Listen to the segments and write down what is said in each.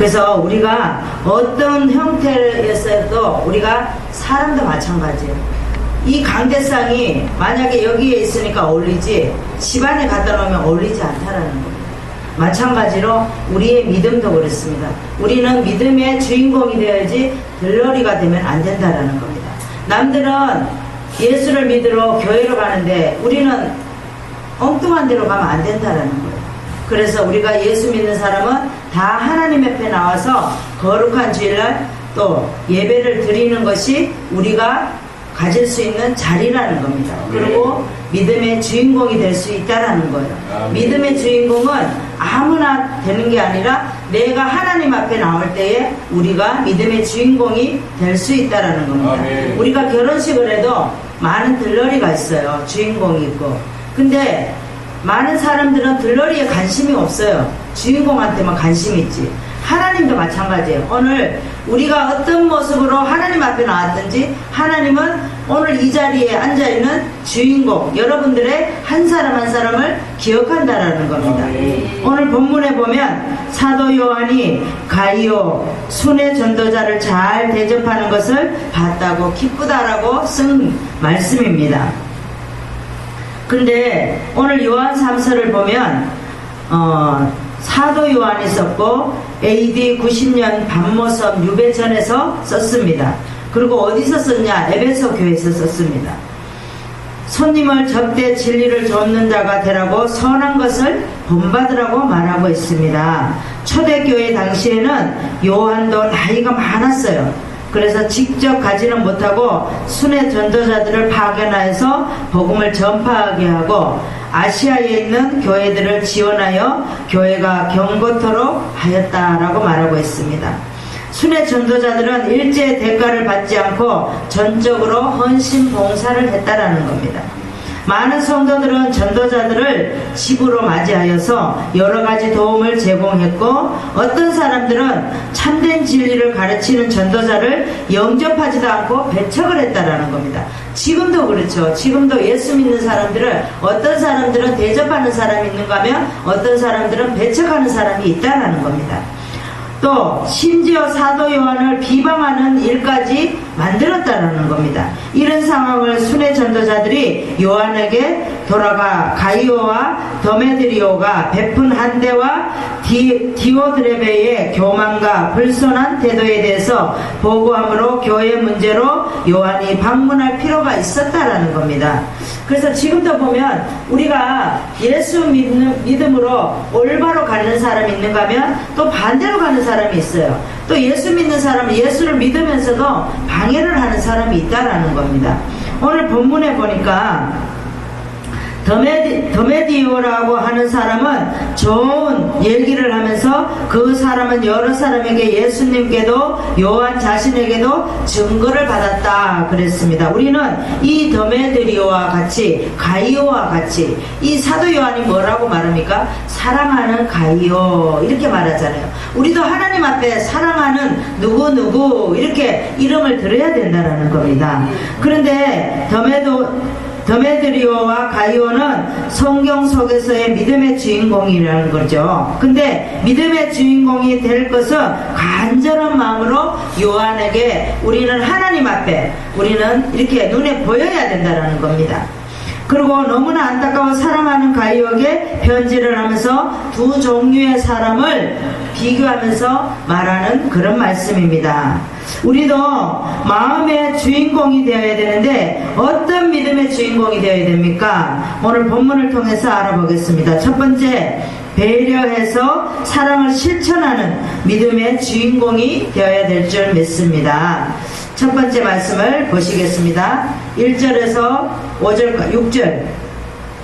그래서 우리가 어떤 형태에서도 우리가 사람도 마찬가지예요. 이 강대상이 만약에 여기에 있으니까 어울리지 집안에 갖다 놓으면 어울리지 않다라는 겁니다. 마찬가지로 우리의 믿음도 그렇습니다. 우리는 믿음의 주인공이 되어야지 들러리가 되면 안 된다라는 겁니다. 남들은 예수를 믿으러 교회로 가는데 우리는 엉뚱한 데로 가면 안 된다라는 거예요. 그래서 우리가 예수 믿는 사람은 다 하나님 옆에 나와서 거룩한 주일날 또 예배를 드리는 것이 우리가 가질 수 있는 자리라는 겁니다. 그리고 믿음의 주인공이 될 수 있다라는 거예요. 아멘. 믿음의 주인공은 아무나 되는 게 아니라 내가 하나님 앞에 나올 때에 우리가 믿음의 주인공이 될 수 있다라는 겁니다. 아멘. 우리가 결혼식을 해도 많은 들러리가 있어요. 주인공이 있고. 근데 많은 사람들은 들러리에 관심이 없어요. 주인공한테만 관심이 있지. 하나님도 마찬가지예요. 오늘 우리가 어떤 모습으로 하나님 앞에 나왔든지 하나님은 오늘 이 자리에 앉아 있는 주인공, 여러분들의 한 사람 한 사람을 기억한다라는 겁니다. 아멘. 오늘 본문에 보면 사도 요한이 가이오 순회 전도자를 잘 대접하는 것을 봤다고 기쁘다라고 쓴 말씀입니다. 근데 오늘 요한 3서를 보면 어, 사도 요한이 썼고 AD 90년 반모섬 유배전에서 썼습니다. 그리고 어디서 썼냐? 에베소 교회에서 썼습니다. 손님을 접대 진리를 돕는 자가 되라고 선한 것을 본받으라고 말하고 있습니다. 초대교회 당시에는 요한도 나이가 많았어요. 그래서 직접 가지는 못하고 순회 전도자들을 파견하여서 복음을 전파하게 하고 아시아에 있는 교회들을 지원하여 교회가 경고토록 하였다라고 말하고 있습니다. 순회 전도자들은 일제의 대가를 받지 않고 전적으로 헌신 봉사를 했다라는 겁니다. 많은 성도들은 전도자들을 집으로 맞이하여서 여러 가지 도움을 제공했고 어떤 사람들은 참된 진리를 가르치는 전도자를 영접하지도 않고 배척을 했다라는 겁니다. 지금도 그렇죠. 지금도 예수 믿는 사람들을 어떤 사람들은 대접하는 사람이 있는가 하면 어떤 사람들은 배척하는 사람이 있다라는 겁니다. 또 심지어 사도 요한을 비방하는 일까지 만들었다는 겁니다. 이런 상황을 순회 전도자들이 요한에게 돌아가 가이오와 더메드리오가 베푼 한대와 디, 디오드레베의 교만과 불손한 태도에 대해서 보고함으로 교회 문제로 요한이 방문할 필요가 있었다라는 겁니다. 그래서 지금도 보면 우리가 예수 믿는, 믿음으로 올바로 가는 사람이 있는가 하면 또 반대로 가는 사람이 있어요. 또 예수 믿는 사람은 예수를 믿으면서도 방해를 하는 사람이 있다라는 겁니다. 오늘 본문에 보니까 더메디, 더메디오라고 하는 사람은 좋은 얘기를 하면서 그 사람은 여러 사람에게 예수님께도 요한 자신에게도 증거를 받았다 그랬습니다. 우리는 이 더메드리오와 같이 가이오와 같이 이 사도 요한이 뭐라고 말합니까? 사랑하는 가이오 이렇게 말하잖아요. 우리도 하나님 앞에 사랑하는 누구 누구 이렇게 이름을 들어야 된다는 겁니다. 그런데 더메도 더메드리오와 가이오는 성경 속에서의 믿음의 주인공이라는 거죠. 근데 믿음의 주인공이 될 것은 간절한 마음으로 요한에게 우리는 하나님 앞에 우리는 이렇게 눈에 보여야 된다는 겁니다. 그리고 너무나 안타까운 사랑하는 가이오에게 편지를 하면서 두 종류의 사람을 비교하면서 말하는 그런 말씀입니다. 우리도 마음의 주인공이 되어야 되는데 어떤 믿음의 주인공이 되어야 됩니까? 오늘 본문을 통해서 알아보겠습니다. 첫 번째, 배려해서 사랑을 실천하는 믿음의 주인공이 되어야 될 줄 믿습니다. 첫 번째 말씀을 보시겠습니다. 1절에서 5절, 6절,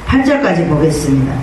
8절까지 보겠습니다.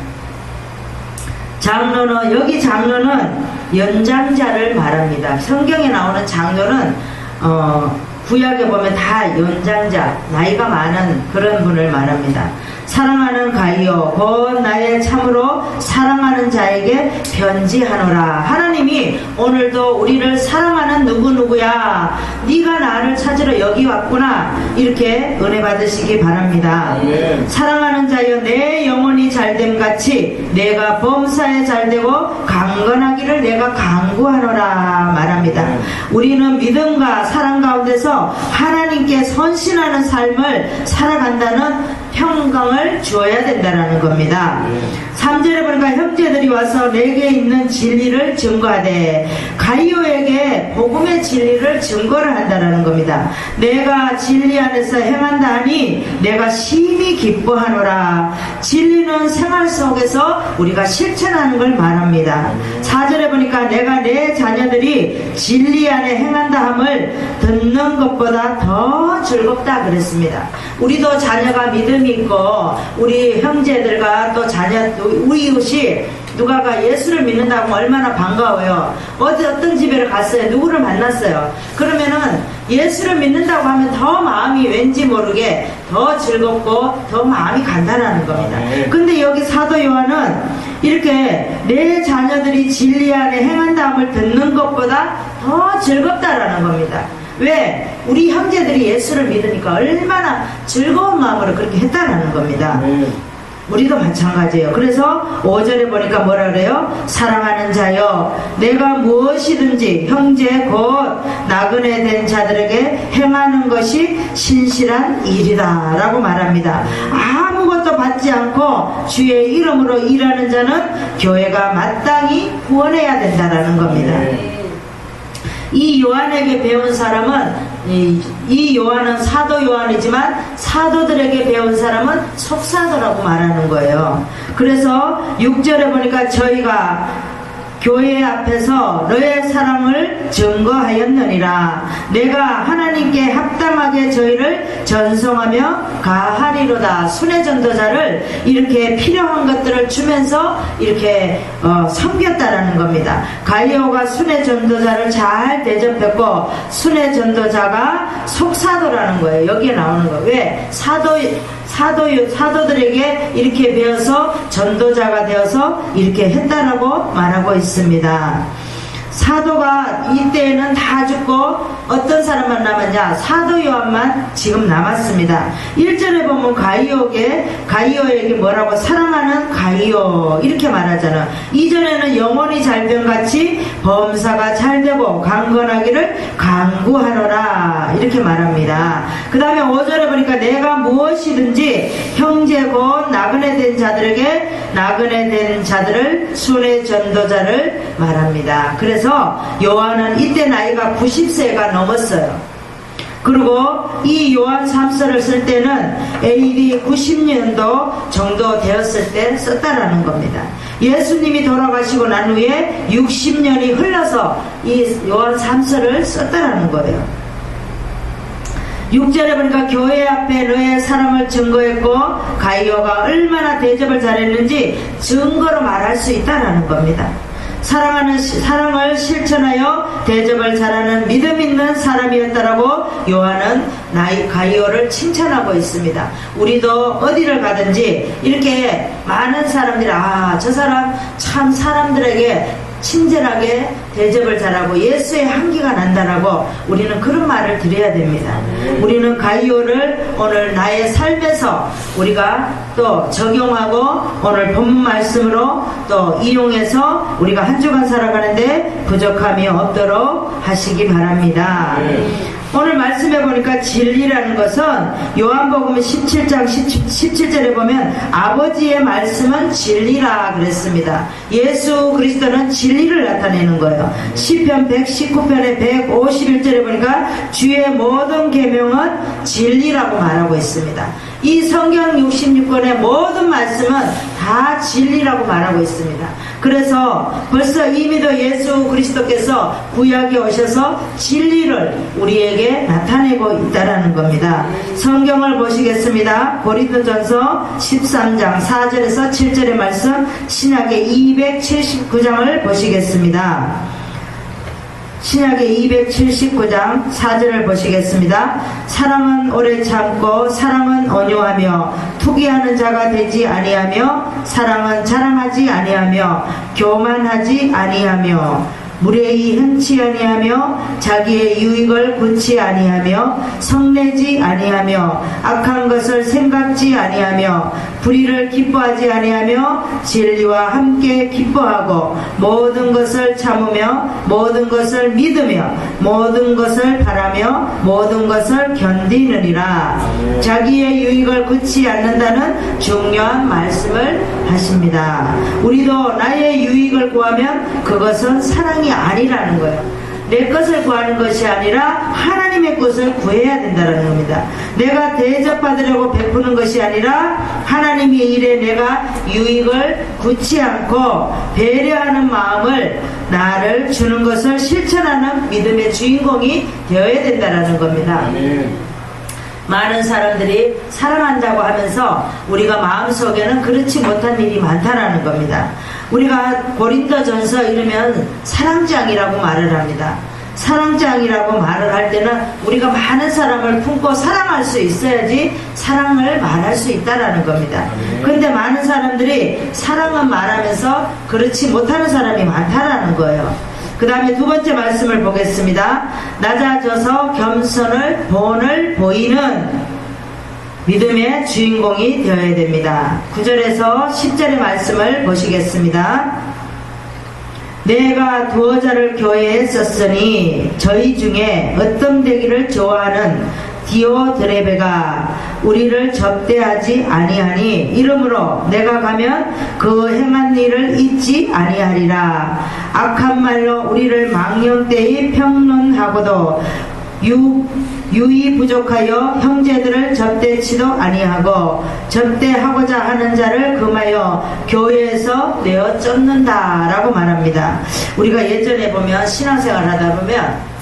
장로는 여기 장로는 연장자를 말합니다. 성경에 나오는 장로는 어, 구약에 보면 다 연장자 나이가 많은 그런 분을 말합니다. 사랑하는 가이오 곧 나의 참으로 사랑하는 자에게 편지하노라. 하나님이 오늘도 우리를 사랑하는 누구누구야? 네가 나를 찾으러 여기 왔구나. 이렇게 은혜 받으시기 바랍니다. 아멘. 사랑하는 자여 내 영혼이 잘됨 같이 내가 범사에 잘되고 강건하기를 내가 강구하노라 말합니다. 네. 우리는 믿음과 사랑 가운데서 하나님께 선신하는 삶을 살아간다는 평강을 주어야 된다는 겁니다. 네. 3절에 보니까 형제들이 와서 내게 있는 진리를 증거하되 가이오에게 복음의 진리를 증거를 한다는 겁니다. 내가 진리 안에서 행한다 하니 내가 심히 기뻐하노라. 진리는 생활 속에서 우리가 실천하는 걸 말합니다. 4절에 보니까 내가 내 자녀들이 진리 안에 행한다 함을 듣는 것보다 더 즐겁다 그랬습니다. 우리도 자녀가 믿음 이 있고 우리 형제들과 또 자녀 우리 이웃이 누가가 예수를 믿는다고 얼마나 반가워요. 어디 어떤 집에를 갔어요. 누구를 만났어요. 그러면은 예수를 믿는다고 하면 더 마음이 왠지 모르게 더 즐겁고 더 마음이 간단하는 겁니다. 네. 근데 여기 사도 요한은 이렇게 내 자녀들이 진리 안에 행한다함을 듣는 것보다 더 즐겁다라는 겁니다. 왜? 우리 형제들이 예수를 믿으니까 얼마나 즐거운 마음으로 그렇게 했다라는 겁니다. 네. 우리도 마찬가지예요. 그래서 5절에 보니까 뭐라 그래요? 사랑하는 자여, 내가 무엇이든지 형제 곧 나그네 된 자들에게 행하는 것이 신실한 일이다. 라고 말합니다. 아무것도 받지 않고 주의 이름으로 일하는 자는 교회가 마땅히 구원해야 된다라는 겁니다. 네. 이 요한에게 배운 사람은 이, 이 요한은 사도 요한이지만 사도들에게 배운 사람은 속사도라고 말하는 거예요. 그래서 6절에 보니까 저희가 교회 앞에서 너의 사랑을 증거하였느니라. 내가 하나님께 합당하게 저희를 전송하며 가하리로다. 순회 전도자를 이렇게 필요한 것들을 주면서 이렇게 어, 섬겼다라는 겁니다. 가이오가 순회 전도자를 잘 대접했고 순회 전도자가 속사도라는 거예요. 여기에 나오는 거. 왜? 사도 사도 사도들에게 이렇게 배워서 전도자가 되어서 이렇게 했다라고 말하고 있습니다. 사도가 이때에는 다 죽고 어떤 사람만 남았냐? 사도 요한만 지금 남았습니다. 1절에 보면 가이오에게 가이오에게 뭐라고 사랑하는 가이오 이렇게 말하잖아. 2절에는 영혼이 잘된같이 범사가 잘되고 강건하기를 강구하노라 이렇게 말합니다. 그 다음에 5절에 보니까 내가 무엇이든지 형제 곧 나그네 된 자들에게 나그네 된 자들을 순회 전도자를 말합니다. 그래서 요한은 이때 나이가 90세가 넘었어요. 그리고 이 요한 3서를 쓸 때는 AD 90년도 정도 되었을 때 썼다라는 겁니다. 예수님이 돌아가시고 난 후에 60년이 흘러서 이 요한 3서를 썼다라는 거예요. 6절에 보니까 교회 앞에 너의 사랑을 증거했고 가이오가 얼마나 대접을 잘했는지 증거로 말할 수 있다라는 겁니다. 사랑하는 시- 사랑을 실천하여 대접을 잘하는 믿음 있는 사람이었다라고 요한은 나이 가이오를 칭찬하고 있습니다. 우리도 어디를 가든지 이렇게 많은 사람들이 아 저 사람 참 사람들에게 친절하게 대접을 잘하고 예수의 향기가 난다라고 우리는 그런 말을 드려야 됩니다. 우리는 가이오를 오늘 나의 삶에서 우리가 또 적용하고 오늘 본문 말씀으로 또 이용해서 우리가 한 주간 살아가는데 부족함이 없도록 하시기 바랍니다. 네. 오늘 말씀해 보니까 진리라는 것은 요한복음 17장 17, 절에 보면 아버지의 말씀은 진리라 그랬습니다. 예수 그리스도는 진리를 나타내는 거예요. 시편 119편의 151절에 보니까 주의 모든 계명은 진리라고 말하고 있습니다. 이 성경 66권의 모든 말씀은 다 진리라고 말하고 있습니다. 그래서 벌써 이미도 예수 그리스도께서 구약에 오셔서 진리를 우리에게 나타내고 있다라는 겁니다. 성경을 보시겠습니다. 고린도전서 13장 4절에서 7절의 말씀 신약의 279장을 보시겠습니다. 신약의 279장 4절을 보시겠습니다. 사랑은 오래 참고 사랑은 온유하며 투기하는 자가 되지 아니하며 사랑은 자랑하지 아니하며 교만하지 아니하며 무례히 행치 아니하며 자기의 유익을 굳지 아니하며 성내지 아니하며 악한 것을 생각지 아니하며 불의를 기뻐하지 아니하며 진리와 함께 기뻐하고 모든 것을 참으며 모든 것을 믿으며 모든 것을 바라며 모든 것을 견디느니라. 자기의 유익을 굳지 않는다는 중요한 말씀을 하십니다 우리도 나의 유익을 구하면 그것은 사랑이 아니라는 거예요. 내 것을 구하는 것이 아니라 하나님의 것을 구해야 된다는 겁니다. 내가 대접받으려고 베푸는 것이 아니라 하나님의 일에 내가 유익을 굳지 않고 배려하는 마음을 나를 주는 것을 실천하는 믿음의 주인공이 되어야 된다는 겁니다. 많은 사람들이 사랑한다고 하면서 우리가 마음속에는 그렇지 못한 일이 많다라는 겁니다. 우리가 고린도전서 이러면 사랑장이라고 말을 합니다. 사랑장이라고 말을 할 때는 우리가 많은 사람을 품고 사랑할 수 있어야지 사랑을 말할 수 있다라는 겁니다. 근데 많은 사람들이 사랑은 말하면서 그렇지 못하는 사람이 많다라는 거예요. 그 다음에 두 번째 말씀을 보겠습니다. 낮아져서 겸손을 본을 보이는 믿음의 주인공이 되어야 됩니다. 9절에서 10절의 말씀을 보시겠습니다. 내가 두어 자를 교회에 썼으니 저희 중에 어떤 되기를 좋아하는 디오드레베가 우리를 접대하지 아니하니 이러므로 내가 가면 그 행한 일을 잊지 아니하리라 악한 말로 우리를 망령되이 평론하고도 유, 유이 부족하여 형제들을 접대치도 아니하고 접대하고자 하는 자를 금하여 교회에서 내어 쫓는다 라고 말합니다. 우리가 예전에 보면 신앙생활 하다 보면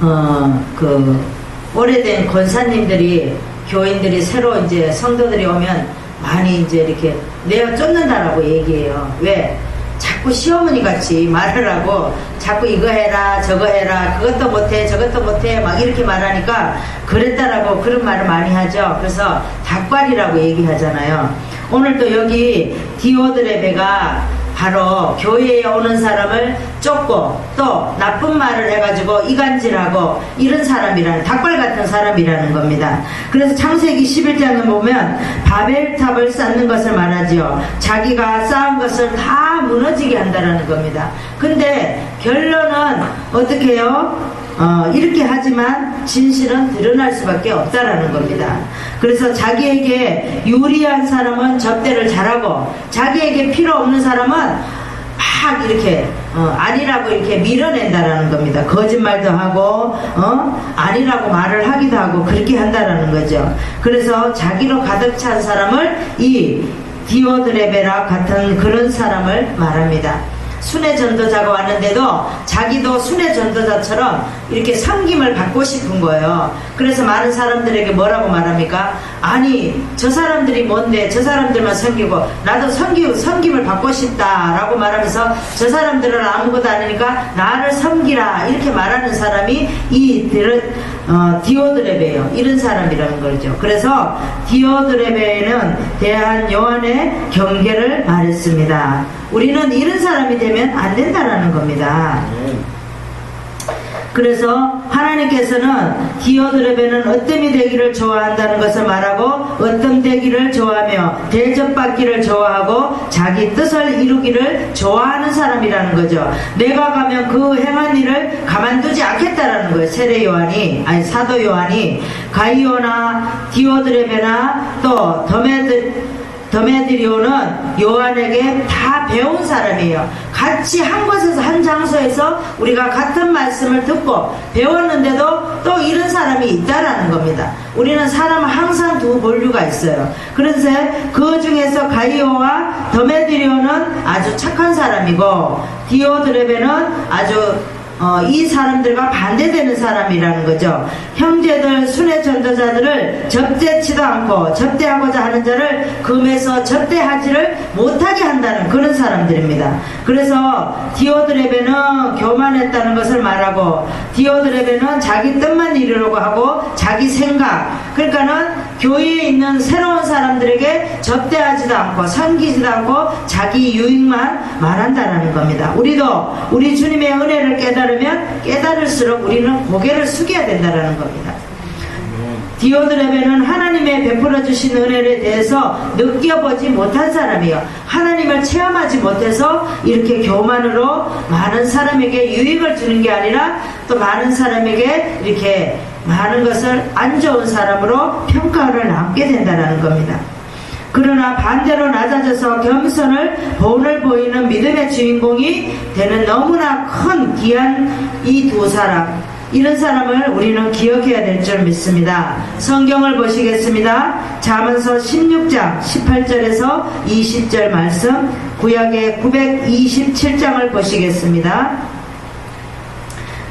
어그 오래된 권사님들이 교인들이 새로 이제 성도들이 오면 많이 이제 이렇게 내어 쫓는다라고 얘기해요. 왜? 자꾸 시어머니 같이 말을 하고 자꾸 이거 해라 저거 해라 그것도 못해 저것도 못해 막 이렇게 말하니까 그랬다라고 그런 말을 많이 하죠 그래서 닭발이라고 얘기하잖아요 오늘도 여기 디오들의 배가 바로 교회에 오는 사람을 쫓고 또 나쁜 말을 해가지고 이간질하고 이런 사람이라는 닭발 같은 사람이라는 겁니다. 그래서 창세기 11장에 보면 바벨탑을 쌓는 것을 말하지요. 자기가 쌓은 것을 다 무너지게 한다는 겁니다. 근데 결론은 어떻게 해요? 어, 이렇게 하지만 진실은 드러날 수밖에 없다라는 겁니다. 그래서 자기에게 유리한 사람은 접대를 잘하고 자기에게 필요 없는 사람은 막 이렇게 어, 아니라고 이렇게 밀어낸다라는 겁니다. 거짓말도 하고 어? 아니라고 말을 하기도 하고 그렇게 한다라는 거죠. 그래서 자기로 가득 찬 사람을 이 디오드레베라 같은 그런 사람을 말합니다. 순회 전도자가 왔는데도 자기도 순회 전도자처럼 이렇게 섬김을 받고 싶은 거예요. 그래서 많은 사람들에게 뭐라고 말합니까? 아니, 저 사람들이 뭔데, 저 사람들만 섬기고, 나도 섬기, 섬김을 받고 싶다라고 말하면서 저 사람들은 아무것도 아니니까 나를 섬기라. 이렇게 말하는 사람이 이 어, 디오드레베예요. 이런 사람이라는 거죠. 그래서 디오드레베는 대한 요한의 경계를 말했습니다. 우리는 이런 사람이 되면 안 된다라는 겁니다. 그래서 하나님께서는 디오드레베는 어떤이 되기를 좋아한다는 것을 말하고 어떤 되기를 좋아하며 대접받기를 좋아하고 자기 뜻을 이루기를 좋아하는 사람이라는 거죠. 내가 가면 그 행한 일을 가만두지 않겠다라는 거예요. 세례 요한이 아니 사도 요한이 가이오나 디오드레베나 또 더메드 더메드리오는 요한에게 다 배운 사람이에요. 같이 한 곳에서 한 장소에서 우리가 같은 말씀을 듣고 배웠는데도 또 이런 사람이 있다라는 겁니다. 우리는 사람은 항상 두 본류가 있어요. 그래서 그 중에서 가이오와 더메드리오는 아주 착한 사람이고 디오드레베는 아주 어, 이 사람들과 반대되는 사람이라는 거죠. 형제들 순회 전도자들을 접대치도 않고 접대하고자 하는 자를 금에서 접대하지를 못하게 한다는 그런 사람들입니다. 그래서 디오드레베는 교만했다는 것을 말하고 디오드레베는 자기 뜻만 이루려고 하고 자기 생각 그러니까는 교회에 있는 새로운 사람들에게 접대하지도 않고 섬기지도 않고 자기 유익만 말한다라는 겁니다. 우리도 우리 주님의 은혜를 깨달으면 깨달을수록 우리는 고개를 숙여야 된다라는 겁니다. 디오드레베는 하나님의 베풀어 주신 은혜에 대해서 느껴보지 못한 사람이요. 하나님을 체험하지 못해서 이렇게 교만으로 많은 사람에게 유익을 주는 게 아니라 또 많은 사람에게 이렇게 많은 것을 안 좋은 사람으로 평가를 남게 된다는 겁니다. 그러나 반대로 낮아져서 겸손을 본을 보이는 믿음의 주인공이 되는 너무나 큰 귀한 이 두 사람 이런 사람을 우리는 기억해야 될 줄 믿습니다. 성경을 보시겠습니다. 자문서 16장 18절에서 20절 말씀 구약의 927장을 보시겠습니다.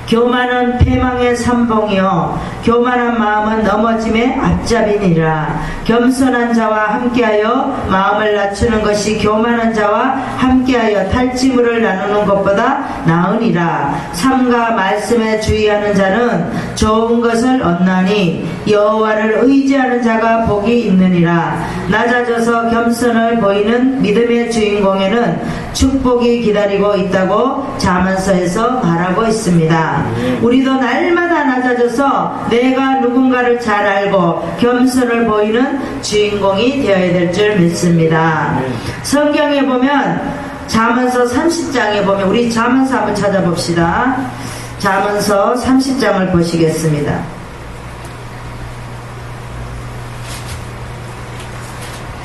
교만은 패망의 삼봉이요 교만한 마음은 넘어짐의 앞잡이니라. 겸손한 자와 함께하여 마음을 낮추는 것이 교만한 자와 함께하여 탈지물을 나누는 것보다 나으니라. 삼가 말씀에 주의하는 자는 좋은 것을 얻나니 여호와를 의지하는 자가 복이 있느니라. 낮아져서 겸손을 보이는 믿음의 주인공에는 축복이 기다리고 있다고 자문서에서 말하고 있습니다. 우리도 날마다 낮아져서 내가 누군가를 잘 알고 겸손을 보이는 주인공이 되어야 될 줄 믿습니다. 성경에 보면 자문서 30장에 보면 우리 자문서 한번 찾아봅시다. 자문서 30장을 보시겠습니다.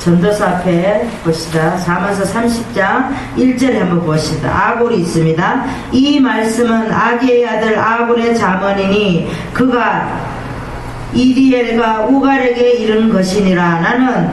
전도서 앞에 보시다. 사마서 30장 1절에 한번 보시다. 아골이 있습니다. 이 말씀은 아기의 아들 아골의 자문이니 그가 이디엘과 우갈에게 이른 것이니라. 나는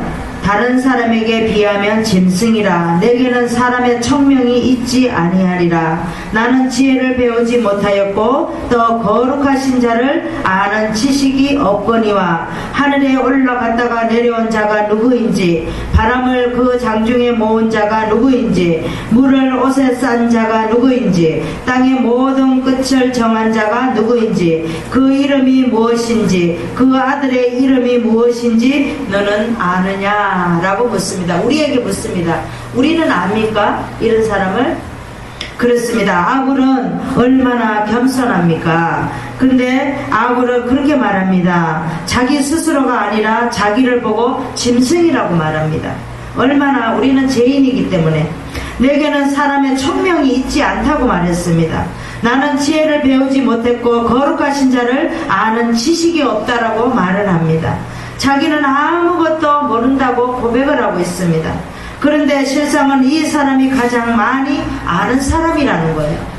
다른 사람에게 비하면 짐승이라. 내게는 사람의 청명이 있지 아니하리라. 나는 지혜를 배우지 못하였고 또 거룩하신 자를 아는 지식이 없거니와 하늘에 올라갔다가 내려온 자가 누구인지 바람을 그 장중에 모은 자가 누구인지 물을 옷에 싼 자가 누구인지 땅의 모든 끝을 정한 자가 누구인지 그 이름이 무엇인지 그 아들의 이름이 무엇인지 너는 아느냐 라고 묻습니다. 우리에게 묻습니다. 우리는 압니까? 이런 사람을? 그렇습니다. 아굴은 얼마나 겸손합니까? 근데 아굴은 그렇게 말합니다. 자기 스스로가 아니라 자기를 보고 짐승이라고 말합니다. 얼마나 우리는 죄인이기 때문에 내게는 사람의 천명이 있지 않다고 말했습니다. 나는 지혜를 배우지 못했고 거룩하신 자를 아는 지식이 없다라고 말을 합니다. 자기는 아무것도 모른다고 고백을 하고 있습니다. 그런데 실상은 이 사람이 가장 많이 아는 사람이라는 거예요.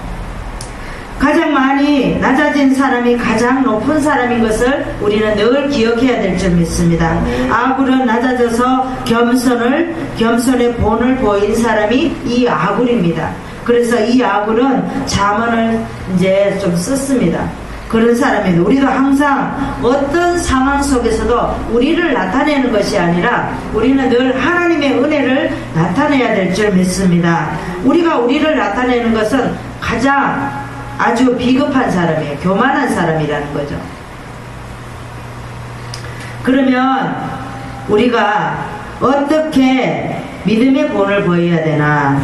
가장 많이 낮아진 사람이 가장 높은 사람인 것을 우리는 늘 기억해야 될줄 믿습니다. 아굴은 낮아져서 겸손을 겸손의 본을 보인 사람이 이 아굴입니다. 그래서 이 아굴은 자문을 이제 좀 썼습니다. 그런 사람입니다. 우리도 항상 어떤 상황 속에서도 우리를 나타내는 것이 아니라 우리는 늘 하나님의 은혜를 나타내야 될 줄 믿습니다. 우리가 우리를 나타내는 것은 가장 아주 비겁한 사람이에요. 교만한 사람이라는 거죠. 그러면 우리가 어떻게 믿음의 본을 보여야 되나?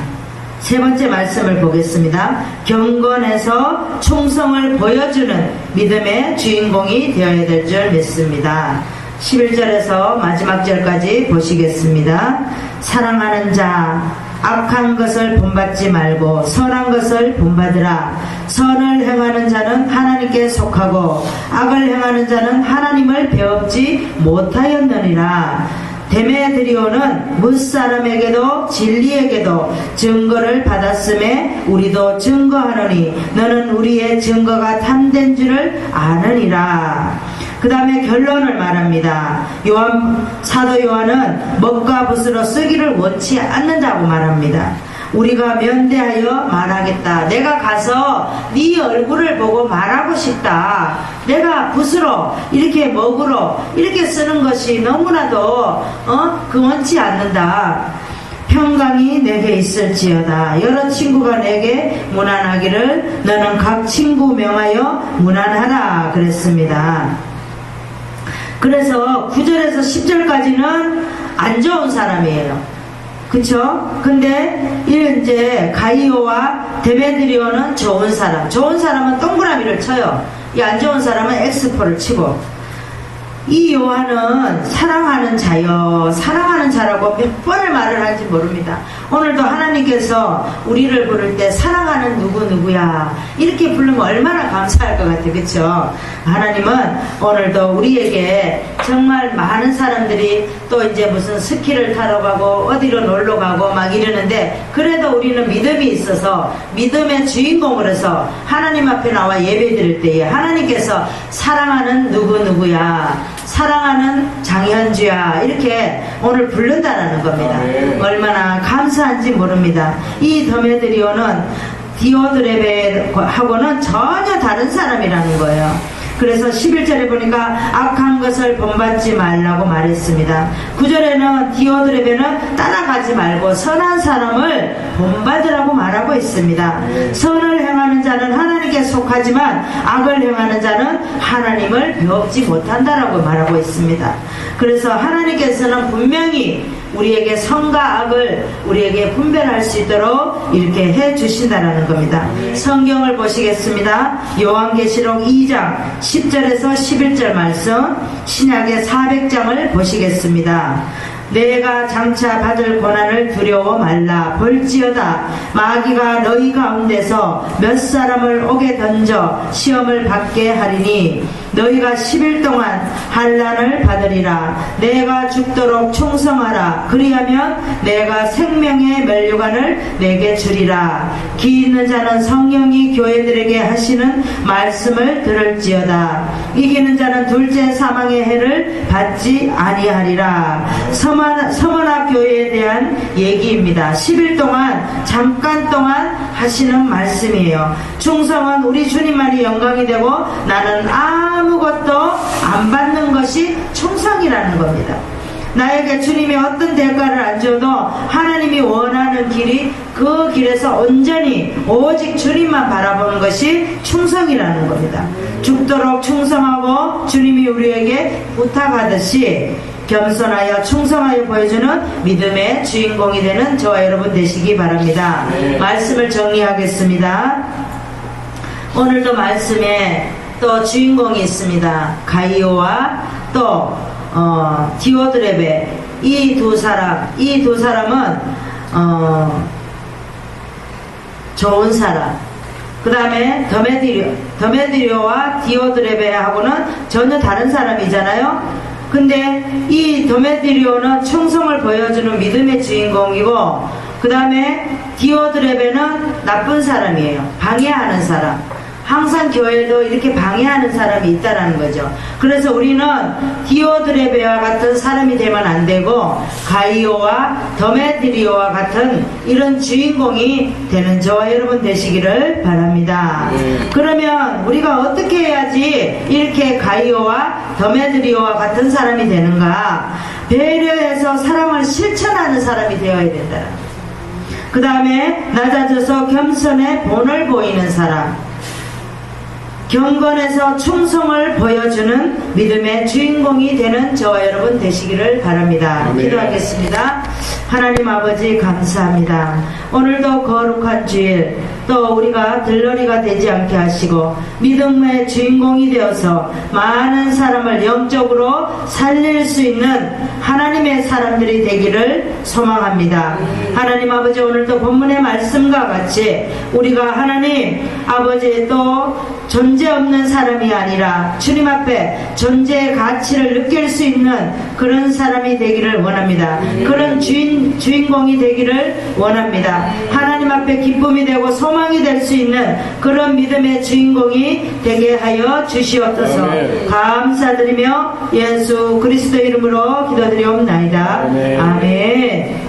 세 번째 말씀을 보겠습니다. 경건에서 충성을 보여주는 믿음의 주인공이 되어야 될 줄 믿습니다. 11절에서 마지막 절까지 보시겠습니다. 사랑하는 자, 악한 것을 본받지 말고 선한 것을 본받으라. 선을 행하는 자는 하나님께 속하고 악을 행하는 자는 하나님을 배웁지 못하였느니라. 데메드리오는 무사람에게도 진리에게도 증거를 받았음에 우리도 증거하노니 너는 우리의 증거가 참된 줄을 아느니라. 그 다음에 결론을 말합니다. 요한, 사도 요한은 먹과 붓으로 쓰기를 원치 않는다고 말합니다. 우리가 면대하여 말하겠다. 내가 가서 네 얼굴을 보고 말하고 싶다. 내가 붓으로 이렇게 먹으러 이렇게 쓰는 것이 너무나도 어? 그 원치 않는다. 평강이 내게 있을지어다. 여러 친구가 내게 무난하기를 너는 각 친구 명하여 무난하라 그랬습니다. 그래서 9절에서 10절까지는 안 좋은 사람이에요. 그쵸? 근데 이제 가이오와 데메드리오는 좋은 사람. 좋은 사람은 동그라미를 쳐요. 이 안 좋은 사람은 엑스포를 치고. 이 요한은 사랑하는 자여, 사랑하는 자라고 몇 번을 말을 하는지 모릅니다. 오늘도 하나님께서 우리를 부를 때 사랑하는 누구 누구야 이렇게 부르면 얼마나 감사할 것 같아요, 그렇죠? 하나님은 오늘도 우리에게 정말 많은 사람들이 또 이제 무슨 스키를 타러 가고 어디로 놀러 가고 막 이러는데 그래도 우리는 믿음이 있어서 믿음의 주인공으로서 하나님 앞에 나와 예배 드릴 때에 하나님께서 사랑하는 누구 누구야 사랑하는 장현주야 이렇게 오늘 부른다라는 겁니다. 아멘. 얼마나 감사한지 모릅니다. 이 더메드리오는 디오드레베하고는 전혀 다른 사람이라는 거예요. 그래서 11절에 보니까 악한 것을 본받지 말라고 말했습니다. 9절에는 디오드레베는 따라가지 말고 선한 사람을 본받으라고 말하고 있습니다. 선을 행하는 자는 하나님께 속하지만 악을 행하는 자는 하나님을 배우지 못한다라고 말하고 있습니다. 그래서 하나님께서는 분명히 우리에게 선과 악을 우리에게 분별할 수 있도록 이렇게 해 주신다라는 겁니다. 성경을 보시겠습니다. 요한계시록 2장 10절에서 11절 말씀, 신약의 400장을 보시겠습니다. 내가 장차 받을 고난을 두려워 말라. 볼지어다. 마귀가 너희 가운데서 몇 사람을 옥에 던져 시험을 받게 하리니 너희가 10일 동안 한란을 받으리라. 내가 죽도록 충성하라. 그리하면 내가 생명의 멸류관을 내게 주리라. 기 있는 자는 성령이 교회들에게 하시는 말씀을 들을지어다. 이기는 자는 둘째 사망의 해를 받지 아니하리라 서머나 교회에 대한 얘기입니다. 10일 동안 잠깐 동안 하시는 말씀이에요. 충성은 우리 주님만이 영광이 되고 나는 아무것도 안 받는 것이 충성이라는 겁니다. 나에게 주님이 어떤 대가를 안 줘도 하나님이 원하는 길이 그 길에서 온전히 오직 주님만 바라보는 것이 충성이라는 겁니다. 죽도록 충성하고 주님이 우리에게 부탁하듯이 겸손하여 충성하여 보여주는 믿음의 주인공이 되는 저와 여러분 되시기 바랍니다. 네. 말씀을 정리하겠습니다. 오늘도 말씀에 또 주인공이 있습니다. 가이오와 또 어, 디오드레베 이 두 사람 이 두 사람은 어, 좋은 사람 그 다음에 더메디리오 더메디리오와 디오드레베하고는 전혀 다른 사람이잖아요. 근데 이 더메디리오는 충성을 보여주는 믿음의 주인공이고 그 다음에 디오드레베는 나쁜 사람이에요. 방해하는 사람. 항상 교회도 이렇게 방해하는 사람이 있다라는 거죠. 그래서 우리는 디오드레베와 같은 사람이 되면 안 되고 가이오와 더메드리오와 같은 이런 주인공이 되는 저와 여러분 되시기를 바랍니다. 네. 그러면 우리가 어떻게 해야지 이렇게 가이오와 더메드리오와 같은 사람이 되는가? 배려해서 사랑을 실천하는 사람이 되어야 된다. 그 다음에 낮아져서 겸손의 본을 보이는 사람. 경건에서 충성을 보여주는 믿음의 주인공이 되는 저와 여러분 되시기를 바랍니다. 아멘. 기도하겠습니다. 하나님 아버지 감사합니다. 오늘도 거룩한 주일 또 우리가 들러리가 되지 않게 하시고 믿음의 주인공이 되어서 많은 사람을 영적으로 살릴 수 있는 하나님의 사람들이 되기를 소망합니다. 하나님 아버지 오늘도 본문의 말씀과 같이 우리가 하나님 아버지 또 존재 없는 사람이 아니라 주님 앞에 존재의 가치를 느낄 수 있는 그런 사람이 되기를 원합니다. 그런 주인, 주인공이 되기를 원합니다. 하나님 앞에 기쁨이 되고 소망이 될 수 있는 그런 믿음의 주인공이 되게 하여 주시옵소서. 아멘. 감사드리며 예수 그리스도 이름으로 기도드리옵나이다. 아멘. 아멘.